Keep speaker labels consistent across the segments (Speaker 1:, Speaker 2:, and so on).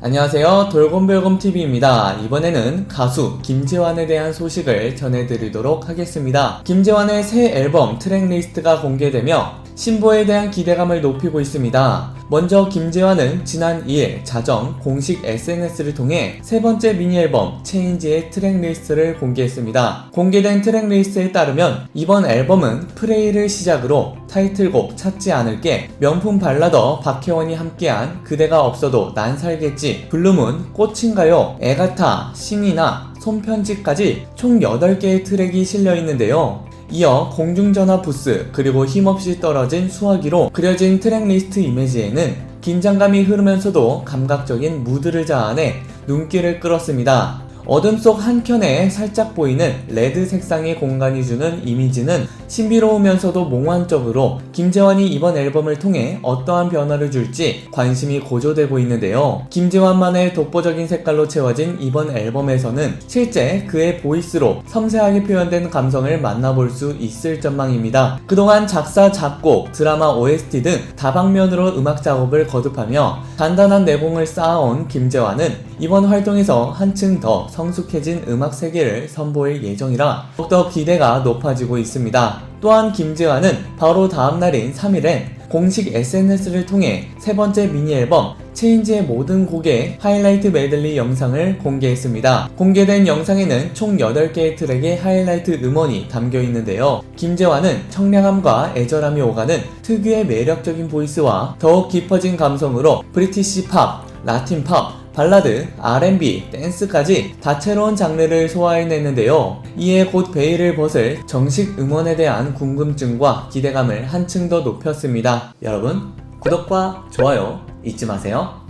Speaker 1: 안녕하세요. 돌곰별곰TV입니다. 이번에는 가수 김재환에 대한 소식을 전해드리도록 하겠습니다. 김재환의 새 앨범 트랙 리스트가 공개되며 신보에 대한 기대감을 높이고 있습니다. 먼저 김재환은 지난 2일 자정 공식 SNS를 통해 세 번째 미니 앨범 체인지의 트랙 리스트를 공개했습니다. 공개된 트랙 리스트에 따르면 이번 앨범은 프레이를 시작으로 타이틀곡 찾지 않을게 명품 발라더 박혜원이 함께한 그대가 없어도 난 살겠지 블루문 꽃인가요 애가타 신이나 손편지까지 총 8개의 트랙이 실려 있는데요. 이어 공중전화 부스 그리고 힘없이 떨어진 수화기로 그려진 트랙 리스트 이미지에는 긴장감이 흐르면서도 감각적인 무드를 자아내 눈길을 끌었습니다. 어둠 속 한켠에 살짝 보이는 레드 색상의 공간이 주는 이미지는 신비로우면서도 몽환적으로 김재환이 이번 앨범을 통해 어떠한 변화를 줄지 관심이 고조되고 있는데요. 김재환만의 독보적인 색깔로 채워진 이번 앨범에서는 실제 그의 보이스로 섬세하게 표현된 감성을 만나볼 수 있을 전망입니다. 그동안 작사, 작곡, 드라마 OST 등 다방면으로 음악 작업을 거듭하며 단단한 내공을 쌓아온 김재환은 이번 활동에서 한층 더 성숙해진 음악 세계를 선보일 예정이라 더욱더 기대가 높아지고 있습니다. 또한 김재환은 바로 다음 날인 3일엔 공식 SNS를 통해 세 번째 미니 앨범 체인지의 모든 곡의 하이라이트 메들리 영상을 공개했습니다. 공개된 영상에는 총 8개의 트랙의 하이라이트 음원이 담겨 있는데요. 김재환은 청량함과 애절함이 오가는 특유의 매력적인 보이스와 더욱 깊어진 감성으로 브리티시 팝, 라틴 팝, 발라드, R&B, 댄스까지 다채로운 장르를 소화해냈는데요. 이에 곧 베일을 벗을 정식 음원에 대한 궁금증과 기대감을 한층 더 높였습니다. 여러분, 구독과 좋아요 잊지 마세요.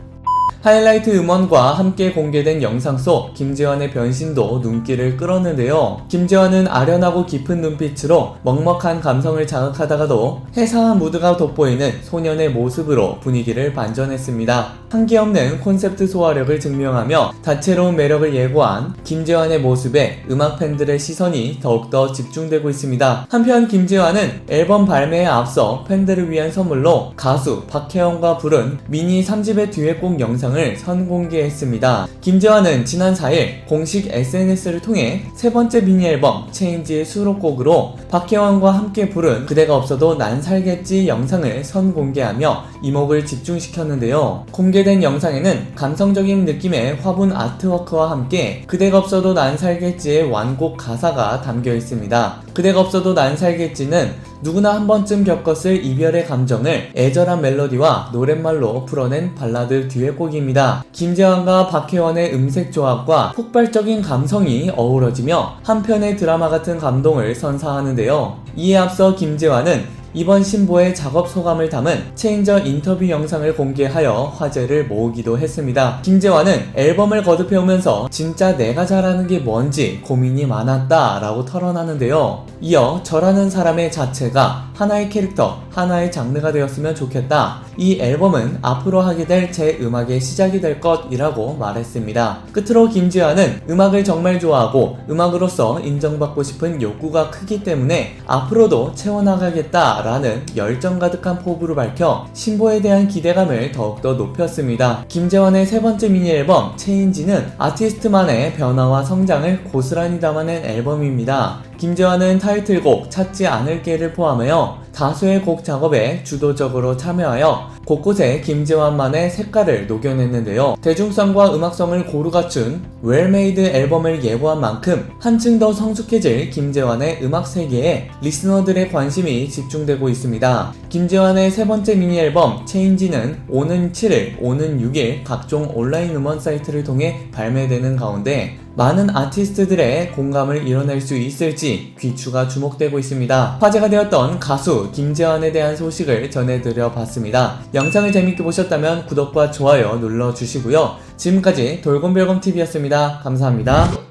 Speaker 1: 하이라이트 음원과 함께 공개된 영상 속 김재환의 변신도 눈길을 끌었는데요. 김재환은 아련하고 깊은 눈빛으로 먹먹한 감성을 자극하다가도 해사한 무드가 돋보이는 소년의 모습으로 분위기를 반전했습니다. 한기 없는 콘셉트 소화력을 증명하며 다채로운 매력을 예고한 김재환의 모습에 음악 팬들의 시선이 더욱더 집중되고 있습니다. 한편 김재환은 앨범 발매에 앞서 팬들을 위한 선물로 가수 박혜영과 부른 미니 3집의 듀엣곡 영상 을 선공개했습니다. 김재환은 지난 4일 공식 SNS를 통해 세 번째 미니 앨범 체인지의 수록곡으로 박혜원과 함께 부른 그대가 없어도 난 살겠지 영상을 선공개하며 이목을 집중시켰는데요. 공개된 영상에는 감성적인 느낌의 화분 아트워크와 함께 그대가 없어도 난 살겠지의 완곡 가사가 담겨 있습니다. 그대가 없어도 난 살겠지는 누구나 한 번쯤 겪었을 이별의 감정을 애절한 멜로디와 노랫말로 풀어낸 발라드 듀엣곡입니다. 김재환과 박혜원의 음색 조합과 폭발적인 감성이 어우러지며 한편의 드라마 같은 감동을 선사하는데요. 이에 앞서 김재환은 이번 신보의 작업 소감을 담은 체인저 인터뷰 영상을 공개하여 화제를 모으기도 했습니다. 김재환은 앨범을 거듭해오면서 진짜 내가 잘하는 게 뭔지 고민이 많았다 라고 털어놨는데요. 이어 저라는 사람의 자체가 하나의 캐릭터, 하나의 장르가 되었으면 좋겠다. 이 앨범은 앞으로 하게 될 제 음악의 시작이 될 것이라고 말했습니다. 끝으로 김지환은 음악을 정말 좋아하고 음악으로서 인정받고 싶은 욕구가 크기 때문에 앞으로도 채워나가겠다라는 열정 가득한 포부를 밝혀 신보에 대한 기대감을 더욱더 높였습니다. 김재환의 세 번째 미니 앨범 체인지는 아티스트만의 변화와 성장을 고스란히 담아낸 앨범입니다. 김재환은 타이틀곡 찾지 않을게를 포함하여 다수의 곡 작업에 주도적으로 참여하여 곳곳에 김재환만의 색깔을 녹여냈는데요. 대중성과 음악성을 고루 갖춘 웰메이드 앨범을 예고한 만큼 한층 더 성숙해질 김재환의 음악 세계에 리스너들의 관심이 집중되고 있습니다. 김재환의 세 번째 미니 앨범 체인지는 오는 7일, 오는 6일 각종 온라인 음원 사이트를 통해 발매되는 가운데 많은 아티스트들의 공감을 이뤄낼 수 있을지 귀추가 주목되고 있습니다. 화제가 되었던 가수 김재환에 대한 소식을 전해드려 봤습니다. 영상을 재밌게 보셨다면 구독과 좋아요 눌러주시고요. 지금까지 돌곰별곰TV였습니다. 감사합니다.